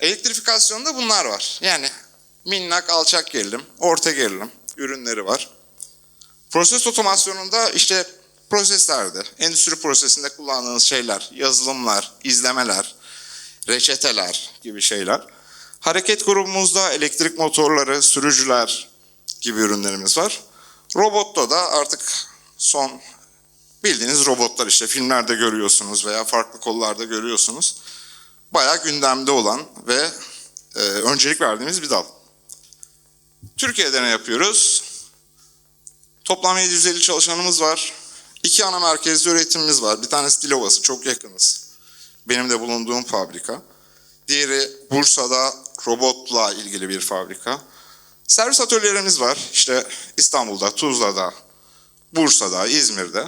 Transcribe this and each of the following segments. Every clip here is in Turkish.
Elektrifikasyonda bunlar var. Yani minnak alçak gerilim, orta gerilim ürünleri var. Proses otomasyonunda işte proseslerde, endüstri prosesinde kullandığınız şeyler, yazılımlar, izlemeler, reçeteler gibi şeyler. Hareket grubumuzda elektrik motorları, sürücüler gibi ürünlerimiz var. Robotta da artık son bildiğiniz robotlar işte filmlerde görüyorsunuz veya farklı kollarda görüyorsunuz. Bayağı gündemde olan ve e, öncelik verdiğimiz bir dal. Türkiye'de ne yapıyoruz? Toplam 750 çalışanımız var. İki ana merkezli üretimimiz var. Bir tanesi Dilovası, çok yakınız. Benim de bulunduğum fabrika. Diğeri Bursa'da robotla ilgili bir fabrika. Servis atölyelerimiz var. İşte İstanbul'da, Tuzla'da, Bursa'da, İzmir'de.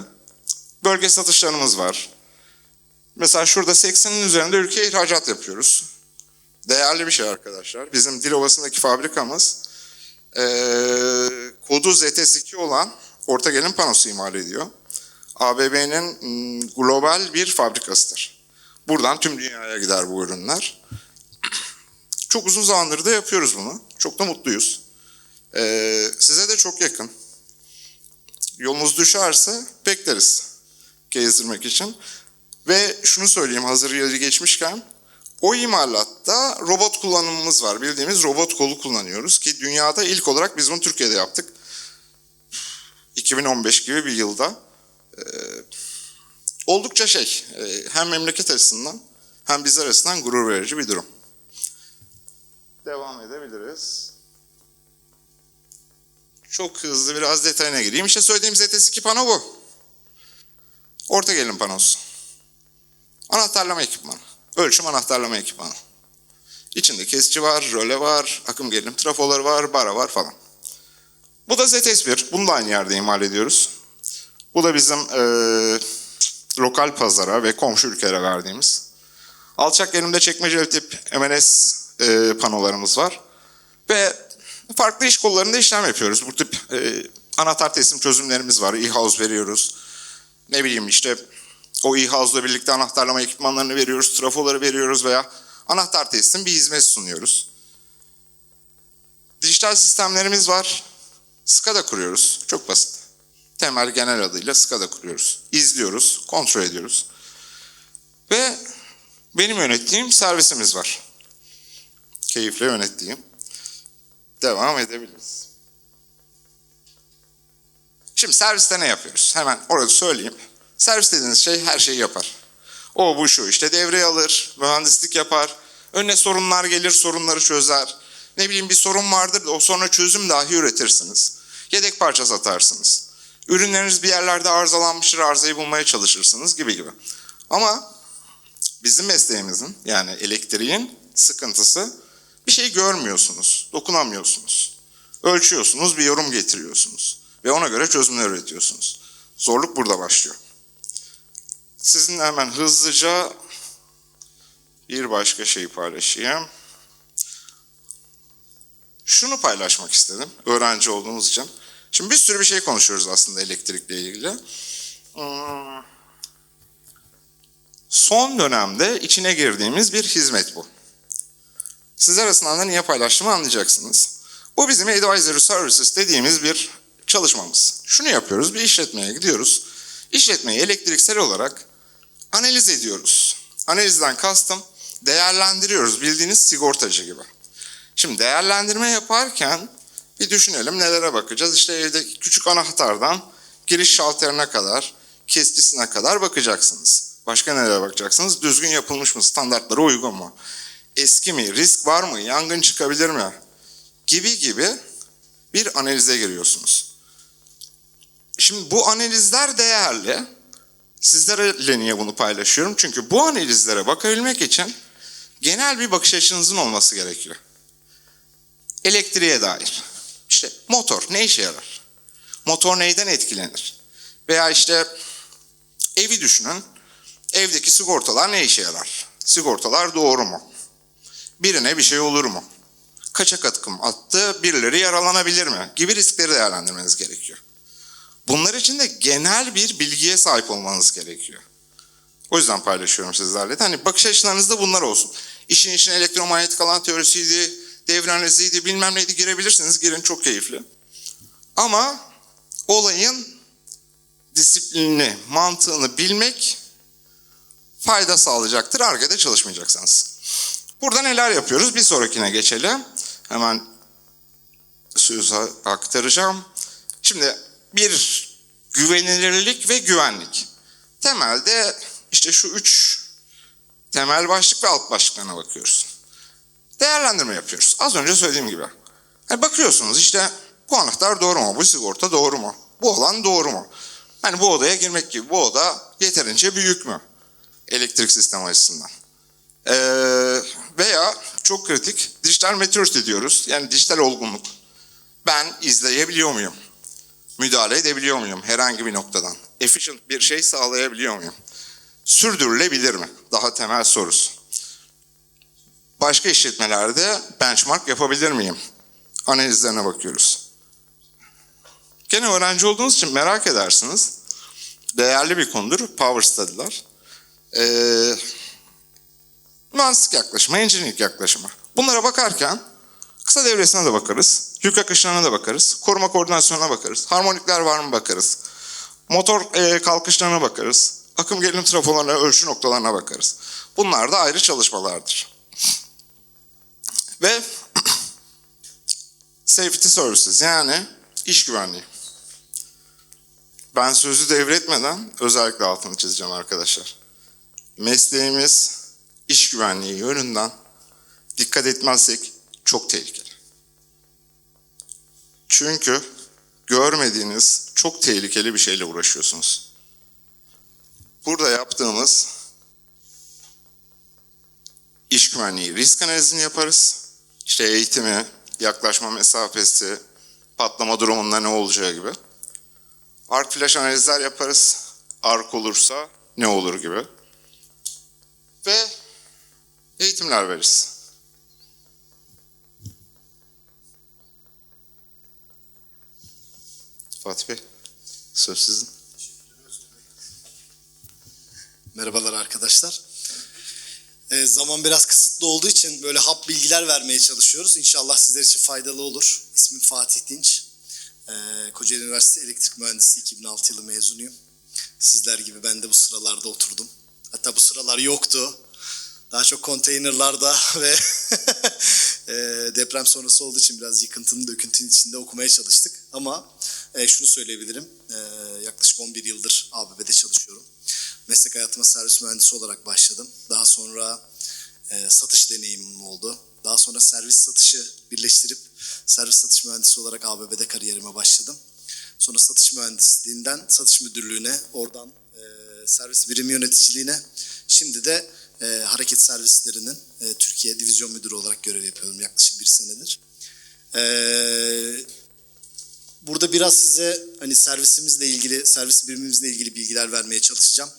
Bölge satışlarımız var. Mesela şurada 80'in üzerinde ülkeye ihracat yapıyoruz. Değerli bir şey arkadaşlar. Bizim Dilovası'ndaki fabrikamız eee kodu ZS2 olan orta gerilim panosu imal ediyor. ABB'nin global bir fabrikasıdır. Buradan tüm dünyaya gider bu ürünler. Çok uzun zamandır da yapıyoruz bunu. Çok da mutluyuz. Ee, size de çok yakın. Yolunuz düşerse bekleriz gezdirmek için. Ve şunu söyleyeyim hazır yeri geçmişken o imalatta robot kullanımımız var. Bildiğimiz robot kolu kullanıyoruz ki dünyada ilk olarak biz bunu Türkiye'de yaptık. 2015 gibi bir yılda. Ee, oldukça şey e, hem memleket açısından hem bizler açısından gurur verici bir durum. Devam edebiliriz. Çok hızlı biraz detayına gireyim. İşte söylediğim ZS2 pano bu. Orta gerilim panosu. Anahtarlama ekipmanı. Ölçüm anahtarlama ekipmanı. İçinde kesici var, röle var, akım gerilim trafoları var, bara var falan. Bu da ZS1. Bunu da aynı yerde imal ediyoruz. Bu da bizim eee, lokal pazara ve komşu ülkelere verdiğimiz. Alçak gerilimde çekmeceli tip MNS eee, panolarımız var. Ve farklı iş kollarında işlem yapıyoruz. Bu tip eee, anahtar teslim çözümlerimiz var. E-house veriyoruz. Ne bileyim işte o e-house'la birlikte anahtarlama ekipmanlarını veriyoruz, trafoları veriyoruz veya anahtar teslim bir hizmet sunuyoruz. Dijital sistemlerimiz var. SCADA kuruyoruz. Çok basit. Temel genel adıyla SCADA kuruyoruz. İzliyoruz, kontrol ediyoruz. Ve benim yönettiğim servisimiz var. Keyifle yönettiğim. Devam edebiliriz. Şimdi serviste ne yapıyoruz? Hemen orada söyleyeyim. Servis dediğiniz şey her şeyi yapar. O bu şu işte devreye alır, mühendislik yapar. Önüne sorunlar gelir, sorunları çözer. Ne bileyim bir sorun vardır o sonra çözüm dahi üretirsiniz. Yedek parça satarsınız. Ürünleriniz bir yerlerde arızalanmıştır, arızayı bulmaya çalışırsınız gibi gibi. Ama bizim mesleğimizin yani elektriğin sıkıntısı bir şey görmüyorsunuz, dokunamıyorsunuz. Ölçüyorsunuz, bir yorum getiriyorsunuz. Ve ona göre çözümler üretiyorsunuz. Zorluk burada başlıyor. Sizinle hemen hızlıca bir başka şeyi paylaşayım. Şunu paylaşmak istedim öğrenci olduğumuz için. Şimdi bir sürü bir şey konuşuyoruz aslında elektrikle ilgili. Hmm. Son dönemde içine girdiğimiz bir hizmet bu. Sizler arasından da niye paylaştığımı anlayacaksınız. Bu bizim Advisory Services dediğimiz bir çalışmamız. Şunu yapıyoruz, bir işletmeye gidiyoruz. İşletmeyi elektriksel olarak analiz ediyoruz. Analizden kastım değerlendiriyoruz bildiğiniz sigortacı gibi. Şimdi değerlendirme yaparken bir düşünelim nelere bakacağız. İşte evde küçük anahtardan giriş şalterine kadar, kesicisine kadar bakacaksınız. Başka nelere bakacaksınız? Düzgün yapılmış mı? Standartlara uygun mu? Eski mi? Risk var mı? Yangın çıkabilir mi? Gibi gibi bir analize giriyorsunuz. Şimdi bu analizler değerli. Sizlerle niye bunu paylaşıyorum? Çünkü bu analizlere bakabilmek için genel bir bakış açınızın olması gerekiyor. Elektriğe dair. İşte motor ne işe yarar? Motor neyden etkilenir? Veya işte evi düşünün. Evdeki sigortalar ne işe yarar? Sigortalar doğru mu? Birine bir şey olur mu? Kaçak atkım attı, birileri yaralanabilir mi? Gibi riskleri değerlendirmeniz gerekiyor. Bunlar için de genel bir bilgiye sahip olmanız gerekiyor. O yüzden paylaşıyorum sizlerle. Hani bakış açılarınızda bunlar olsun. işin içine elektromanyetik alan teorisiydi, devre analiziydi, bilmem neydi girebilirsiniz. Girin çok keyifli. Ama olayın disiplinini, mantığını bilmek fayda sağlayacaktır. Arge'de çalışmayacaksınız. Burada neler yapıyoruz? Bir sonrakine geçelim. Hemen sözü aktaracağım. Şimdi bir güvenilirlik ve güvenlik. Temelde işte şu üç temel başlık ve alt başlıklarına bakıyoruz. Değerlendirme yapıyoruz. Az önce söylediğim gibi. Yani bakıyorsunuz işte bu anahtar doğru mu? Bu sigorta doğru mu? Bu alan doğru mu? Hani bu odaya girmek gibi. Bu oda yeterince büyük mü? Elektrik sistemi açısından. Ee, veya çok kritik dijital maturity diyoruz. Yani dijital olgunluk. Ben izleyebiliyor muyum? Müdahale edebiliyor muyum herhangi bir noktadan? Efficient bir şey sağlayabiliyor muyum? Sürdürülebilir mi? Daha temel sorusu. Başka işletmelerde benchmark yapabilir miyim? Analizlerine bakıyoruz. Gene öğrenci olduğunuz için merak edersiniz. Değerli bir konudur Power Study'ler. Ee, mühendislik yaklaşımı, engineering yaklaşımı. Bunlara bakarken kısa devresine de bakarız, yük akışlarına da bakarız, koruma koordinasyonuna bakarız, harmonikler var mı bakarız, motor e, kalkışlarına bakarız, akım gerilim trafolarına, ölçü noktalarına bakarız. Bunlar da ayrı çalışmalardır. Ve safety services yani iş güvenliği. Ben sözü devretmeden özellikle altını çizeceğim arkadaşlar. Mesleğimiz iş güvenliği yönünden dikkat etmezsek çok tehlikeli. Çünkü görmediğiniz çok tehlikeli bir şeyle uğraşıyorsunuz. Burada yaptığımız iş güvenliği risk analizini yaparız. İşte eğitimi, yaklaşma mesafesi, patlama durumunda ne olacağı gibi. Arc flash analizler yaparız. Arc olursa ne olur gibi. Ve eğitimler veririz. Fatih Bey, söz sizin. Merhabalar arkadaşlar. Ee, zaman biraz kısıtlı olduğu için böyle hap bilgiler vermeye çalışıyoruz. İnşallah sizler için faydalı olur. İsmim Fatih Dinç. Ee, Kocaeli Üniversitesi Elektrik Mühendisi 2006 yılı mezunuyum. Sizler gibi ben de bu sıralarda oturdum. Hatta bu sıralar yoktu. Daha çok konteynerlarda ve e, deprem sonrası olduğu için biraz yıkıntının döküntünün içinde okumaya çalıştık. Ama e, şunu söyleyebilirim. E, yaklaşık 11 yıldır ABB'de çalışıyorum. Meslek hayatıma servis mühendisi olarak başladım. Daha sonra e, satış deneyimim oldu. Daha sonra servis satışı birleştirip servis satış mühendisi olarak ABB'de kariyerime başladım. Sonra satış mühendisliğinden satış müdürlüğüne, oradan e, servis birim yöneticiliğine, şimdi de e, hareket servislerinin e, Türkiye divizyon müdürü olarak görev yapıyorum yaklaşık bir senedir. E, burada biraz size hani servisimizle ilgili, servis birimimizle ilgili bilgiler vermeye çalışacağım.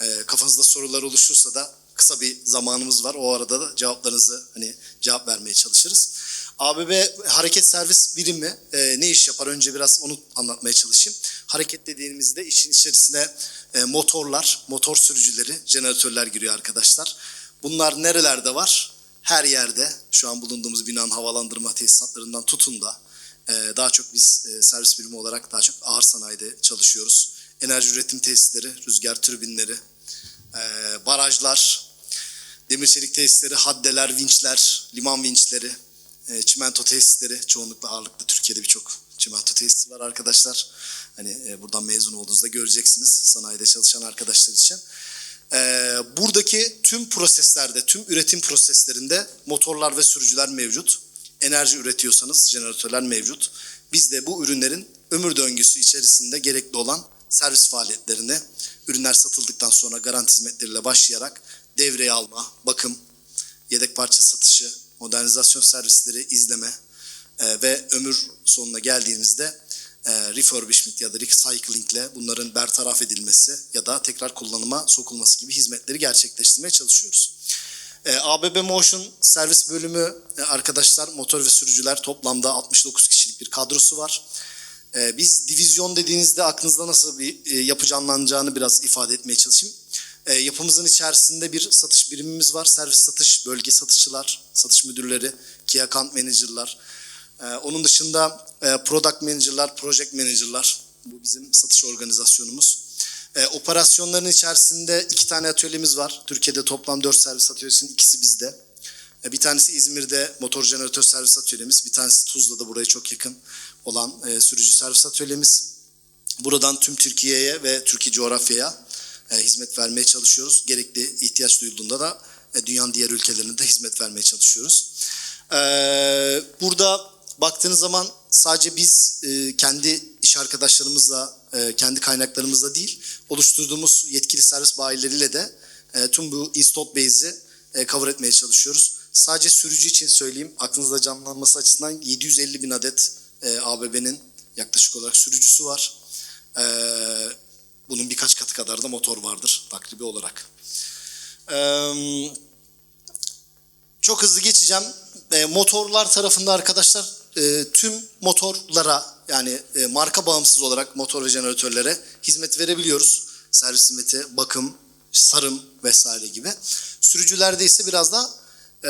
E, kafanızda sorular oluşursa da kısa bir zamanımız var. O arada da cevaplarınızı hani cevap vermeye çalışırız. ABB hareket servis birimi e, ne iş yapar? Önce biraz onu anlatmaya çalışayım. Hareket dediğimizde işin içerisine e, motorlar, motor sürücüleri, jeneratörler giriyor arkadaşlar. Bunlar nerelerde var? Her yerde. Şu an bulunduğumuz binanın havalandırma tesisatlarından tutun da daha çok biz e, servis birimi olarak daha çok ağır sanayide çalışıyoruz. Enerji üretim tesisleri, rüzgar türbinleri, e, barajlar, demir çelik tesisleri, haddeler, vinçler, liman vinçleri, e, çimento tesisleri çoğunlukla ağırlıklı Türkiye'de birçok çimento tesisi var arkadaşlar. Hani buradan mezun olduğunuzda göreceksiniz sanayide çalışan arkadaşlar için. Buradaki tüm proseslerde, tüm üretim proseslerinde motorlar ve sürücüler mevcut. Enerji üretiyorsanız jeneratörler mevcut. Biz de bu ürünlerin ömür döngüsü içerisinde gerekli olan servis faaliyetlerini ürünler satıldıktan sonra garanti hizmetleriyle başlayarak devreye alma, bakım, yedek parça satışı, modernizasyon servisleri izleme e, ve ömür sonuna geldiğimizde e, refurbishment ya da recycling ile bunların bertaraf edilmesi ya da tekrar kullanıma sokulması gibi hizmetleri gerçekleştirmeye çalışıyoruz. E, ABB Motion servis bölümü e, arkadaşlar motor ve sürücüler toplamda 69 kişilik bir kadrosu var. E, biz divizyon dediğinizde aklınızda nasıl bir e, yapı canlanacağını biraz ifade etmeye çalışayım. E, yapımızın içerisinde bir satış birimimiz var. Servis satış, bölge satışçılar, satış müdürleri, key account manager'lar. E, onun dışında e, product manager'lar, project manager'lar. Bu bizim satış organizasyonumuz. E, operasyonların içerisinde iki tane atölyemiz var. Türkiye'de toplam dört servis atölyesinin ikisi bizde. E, Bir tanesi İzmir'de motor jeneratör servis atölyemiz. Bir tanesi Tuzla'da buraya çok yakın olan e, sürücü servis atölyemiz. Buradan tüm Türkiye'ye ve Türkiye coğrafyaya e, hizmet vermeye çalışıyoruz. Gerekli ihtiyaç duyulduğunda da e, dünyanın diğer ülkelerine de hizmet vermeye çalışıyoruz. E, burada baktığınız zaman sadece biz e, kendi iş arkadaşlarımızla, e, kendi kaynaklarımızla değil, oluşturduğumuz yetkili servis bayileriyle de e, tüm bu install base'i e, cover etmeye çalışıyoruz. Sadece sürücü için söyleyeyim, aklınızda canlanması açısından 750 bin adet e, ABB'nin yaklaşık olarak sürücüsü var. Bunun birkaç katı kadar da motor vardır takribi olarak. Çok hızlı geçeceğim. Motorlar tarafında arkadaşlar tüm motorlara yani e, marka bağımsız olarak motor ve jeneratörlere hizmet verebiliyoruz. Servis hizmeti, bakım, sarım vesaire gibi. Sürücülerde ise biraz da e,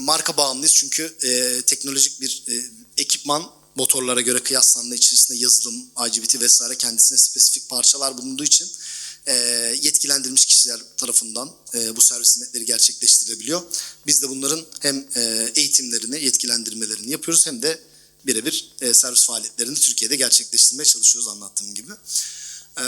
marka bağımlıyız çünkü e, teknolojik bir e, ekipman motorlara göre kıyaslandığı içerisinde yazılım, IGBT vesaire kendisine spesifik parçalar bulunduğu için e, yetkilendirilmiş kişiler tarafından e, bu servis hizmetleri gerçekleştirilebiliyor. Biz de bunların hem e, eğitimlerini, yetkilendirmelerini yapıyoruz hem de birebir e, servis faaliyetlerini Türkiye'de gerçekleştirmeye çalışıyoruz anlattığım gibi. E,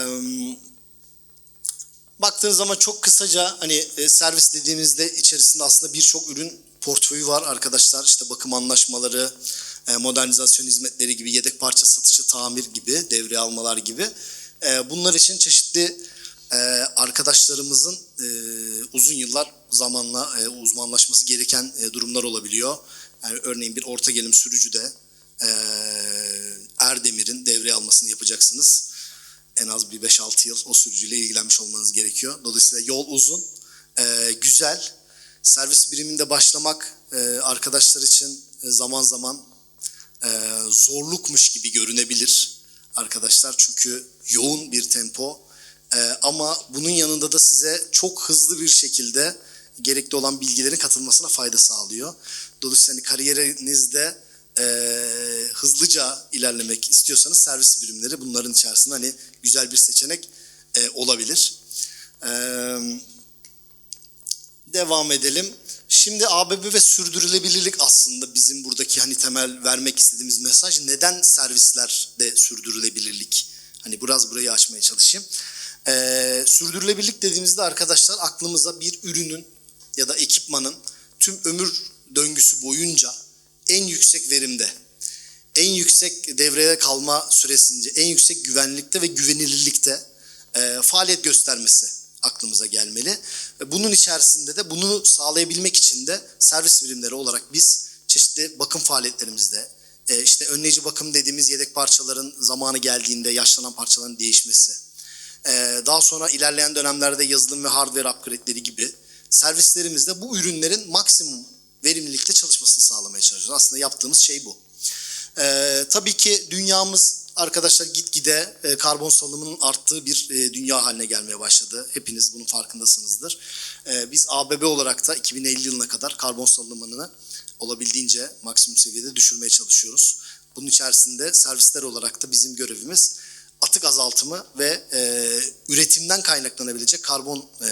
baktığınız zaman çok kısaca hani e, servis dediğimizde içerisinde aslında birçok ürün portföyü var arkadaşlar. İşte bakım anlaşmaları, e, modernizasyon hizmetleri gibi, yedek parça satışı, tamir gibi, devre almalar gibi. E, bunlar için çeşitli e, arkadaşlarımızın e, uzun yıllar zamanla e, uzmanlaşması gereken e, durumlar olabiliyor. Yani örneğin bir orta gelim sürücüde e, Erdemir'in devre almasını yapacaksınız. En az bir 5-6 yıl o sürücüyle ilgilenmiş olmanız gerekiyor. Dolayısıyla yol uzun, e, güzel. Servis biriminde başlamak e, arkadaşlar için e, zaman zaman zorlukmuş gibi görünebilir arkadaşlar. Çünkü yoğun bir tempo. Ama bunun yanında da size çok hızlı bir şekilde gerekli olan bilgilerin katılmasına fayda sağlıyor. Dolayısıyla hani kariyerinizde e, hızlıca ilerlemek istiyorsanız servis birimleri bunların içerisinde hani güzel bir seçenek e, olabilir. Eee devam edelim. Şimdi ABB ve sürdürülebilirlik aslında bizim buradaki hani temel vermek istediğimiz mesaj. Neden servislerde sürdürülebilirlik? Hani biraz burayı açmaya çalışayım. Ee, sürdürülebilirlik dediğimizde arkadaşlar aklımıza bir ürünün ya da ekipmanın tüm ömür döngüsü boyunca en yüksek verimde, en yüksek devreye kalma süresince, en yüksek güvenlikte ve güvenilirlikte e, faaliyet göstermesi aklımıza gelmeli. Ve Bunun içerisinde de bunu sağlayabilmek için de servis birimleri olarak biz çeşitli bakım faaliyetlerimizde e, işte önleyici bakım dediğimiz yedek parçaların zamanı geldiğinde yaşlanan parçaların değişmesi, e, daha sonra ilerleyen dönemlerde yazılım ve hardware upgrade'leri gibi servislerimizde bu ürünlerin maksimum verimlilikte çalışmasını sağlamaya çalışıyoruz. Aslında yaptığımız şey bu. Ee, tabii ki dünyamız arkadaşlar gitgide e, karbon salımının arttığı bir e, dünya haline gelmeye başladı. Hepiniz bunun farkındasınızdır. Ee, biz ABB olarak da 2050 yılına kadar karbon salımını olabildiğince maksimum seviyede düşürmeye çalışıyoruz. Bunun içerisinde servisler olarak da bizim görevimiz atık azaltımı ve e, üretimden kaynaklanabilecek karbon e,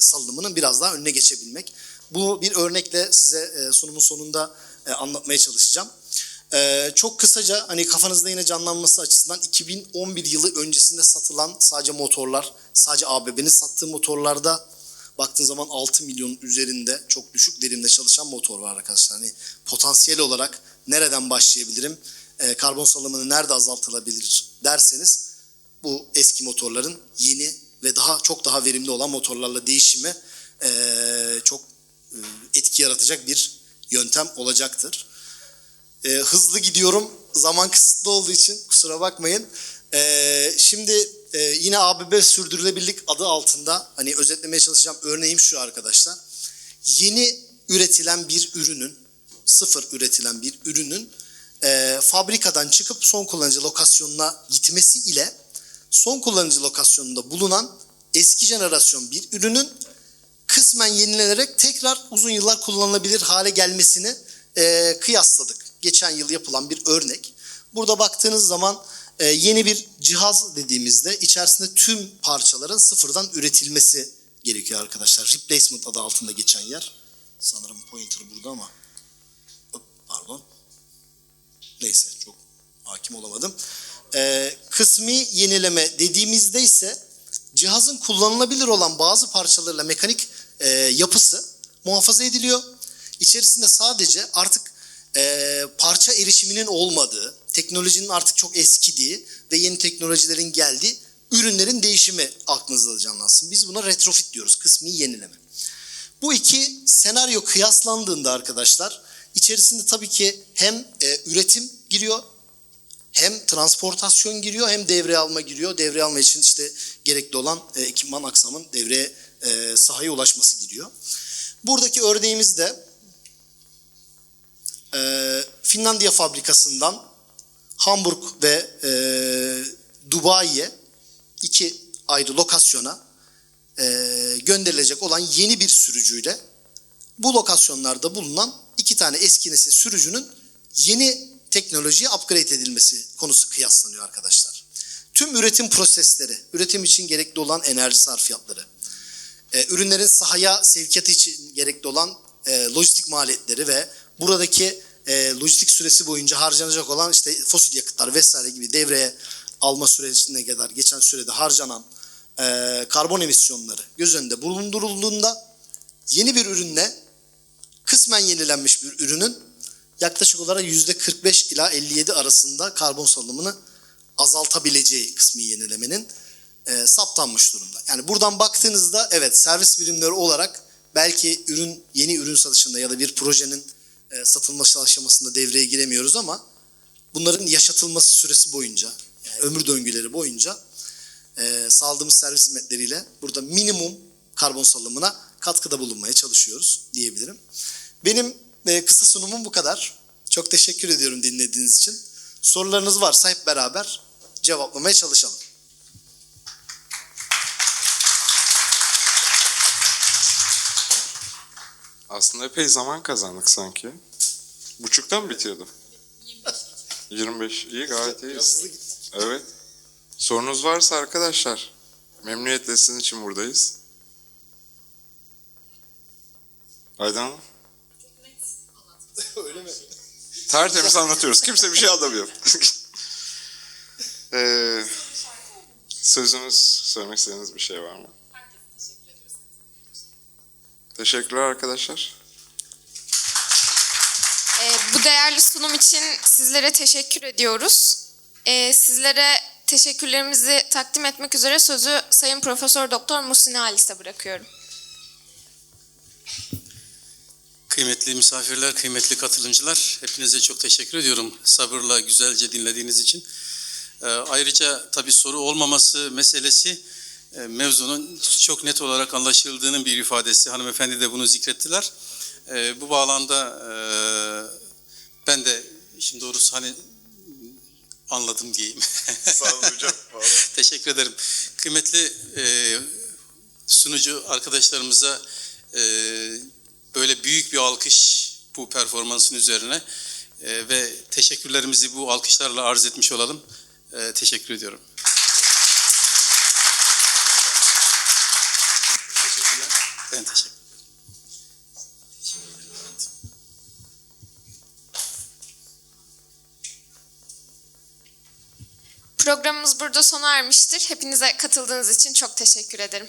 salınımının biraz daha önüne geçebilmek. Bu bir örnekle size e, sunumun sonunda e, anlatmaya çalışacağım. Ee, çok kısaca hani kafanızda yine canlanması açısından 2011 yılı öncesinde satılan sadece motorlar, sadece ABB'nin sattığı motorlarda baktığın zaman 6 milyon üzerinde çok düşük verimde çalışan motor var arkadaşlar. Hani potansiyel olarak nereden başlayabilirim, karbon salımını nerede azaltılabilir derseniz bu eski motorların yeni ve daha çok daha verimli olan motorlarla değişimi ee, çok e, etki yaratacak bir yöntem olacaktır. E, hızlı gidiyorum. Zaman kısıtlı olduğu için kusura bakmayın. E, şimdi e, yine ABB sürdürülebilirlik adı altında hani özetlemeye çalışacağım örneğim şu arkadaşlar. Yeni üretilen bir ürünün, sıfır üretilen bir ürünün e, fabrikadan çıkıp son kullanıcı lokasyonuna gitmesi ile son kullanıcı lokasyonunda bulunan eski jenerasyon bir ürünün kısmen yenilenerek tekrar uzun yıllar kullanılabilir hale gelmesini e, kıyasladık. Geçen yıl yapılan bir örnek. Burada baktığınız zaman e, yeni bir cihaz dediğimizde içerisinde tüm parçaların sıfırdan üretilmesi gerekiyor arkadaşlar. Replacement adı altında geçen yer. Sanırım pointer burada ama. Pardon. Neyse çok hakim olamadım. Ee, kısmi yenileme dediğimizde ise cihazın kullanılabilir olan bazı parçalarıyla mekanik e, yapısı muhafaza ediliyor. İçerisinde sadece artık e, parça erişiminin olmadığı, teknolojinin artık çok eskidiği ve yeni teknolojilerin geldiği ürünlerin değişimi aklınızda canlansın. Biz buna retrofit diyoruz, kısmi yenileme. Bu iki senaryo kıyaslandığında arkadaşlar içerisinde tabii ki hem e, üretim giriyor hem transportasyon giriyor hem devreye alma giriyor. Devreye alma için işte gerekli olan e, ekipman aksamın devreye e, sahaya ulaşması giriyor. Buradaki örneğimizde e, Finlandiya fabrikasından Hamburg ve e, Dubai'ye iki ayrı lokasyona e, gönderilecek olan yeni bir sürücüyle bu lokasyonlarda bulunan iki tane eski nesil sürücünün yeni teknolojiye upgrade edilmesi konusu kıyaslanıyor arkadaşlar. Tüm üretim prosesleri, üretim için gerekli olan enerji sarfiyatları, e, ürünlerin sahaya sevkiyatı için gerekli olan e, lojistik maliyetleri ve buradaki e, lojistik süresi boyunca harcanacak olan işte fosil yakıtlar vesaire gibi devreye alma sürecine kadar geçen sürede harcanan e, karbon emisyonları göz önünde bulundurulduğunda yeni bir ürünle kısmen yenilenmiş bir ürünün yaklaşık olarak %45 ila 57 arasında karbon salınımını azaltabileceği kısmi yenilemenin e, saptanmış durumda. Yani buradan baktığınızda evet servis birimleri olarak belki ürün yeni ürün satışında ya da bir projenin e, satılması aşamasında devreye giremiyoruz ama bunların yaşatılması süresi boyunca yani ömür döngüleri boyunca e, sağladığımız servis hizmetleriyle burada minimum karbon salımına katkıda bulunmaya çalışıyoruz diyebilirim. Benim e, kısa sunumum bu kadar. Çok teşekkür ediyorum dinlediğiniz için. Sorularınız varsa hep beraber cevaplamaya çalışalım. Aslında epey zaman kazandık sanki. Buçuktan mı bitiyordu? 25. İyi gayet iyiyiz. Evet. Sorunuz varsa arkadaşlar memnuniyetle sizin için buradayız. Aydan Hanım? Öyle mi? Tertemiz anlatıyoruz. Kimse bir şey anlamıyor. ee, sözünüz, söylemek istediğiniz bir şey var mı? Teşekkürler arkadaşlar. Ee, bu değerli sunum için sizlere teşekkür ediyoruz. Ee, sizlere teşekkürlerimizi takdim etmek üzere sözü Sayın Profesör Doktor Muhsin Halis'e bırakıyorum. Kıymetli misafirler, kıymetli katılımcılar, hepinize çok teşekkür ediyorum sabırla güzelce dinlediğiniz için. Ee, ayrıca tabii soru olmaması meselesi e, mevzunun çok net olarak anlaşıldığının bir ifadesi. Hanımefendi de bunu zikrettiler. Ee, bu bağlamda e, ben de işin doğrusu hani anladım diyeyim. Sağ olun hocam. Teşekkür ederim. Kıymetli e, sunucu arkadaşlarımıza e, böyle büyük bir alkış bu performansın üzerine e, ve teşekkürlerimizi bu alkışlarla arz etmiş olalım. E, teşekkür ediyorum. Ben teşekkür Programımız burada sona ermiştir. Hepinize katıldığınız için çok teşekkür ederim.